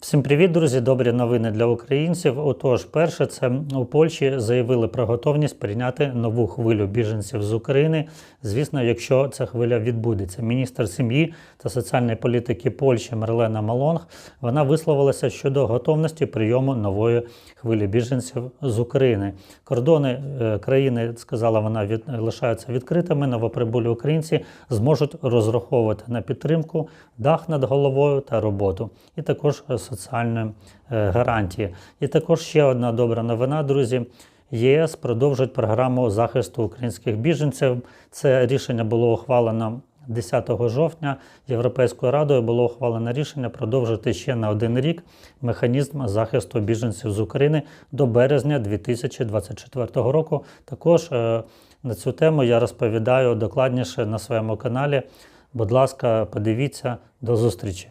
Всім привіт, друзі! Добрі новини для українців. Отож, перше, це у Польщі заявили про готовність прийняти нову хвилю біженців з України. Звісно, якщо ця хвиля відбудеться. Міністр сім'ї та соціальної політики Польщі Мерлена Малонг вона висловилася щодо готовності прийому нової хвилі біженців з України. Кордони е, країни, сказала вона, від, лишаються відкритими. Новоприбулі українці зможуть розраховувати на підтримку, дах над головою та роботу, і також соціальні е, гарантії. І також ще одна добра новина, друзі. ЄС продовжить програму захисту українських біженців. Це рішення було ухвалено 10 жовтня. Європейською радою було ухвалено рішення продовжити ще на один рік механізм захисту біженців з України до березня 2024 року. Також е, на цю тему я розповідаю докладніше на своєму каналі. Будь ласка, подивіться, до зустрічі.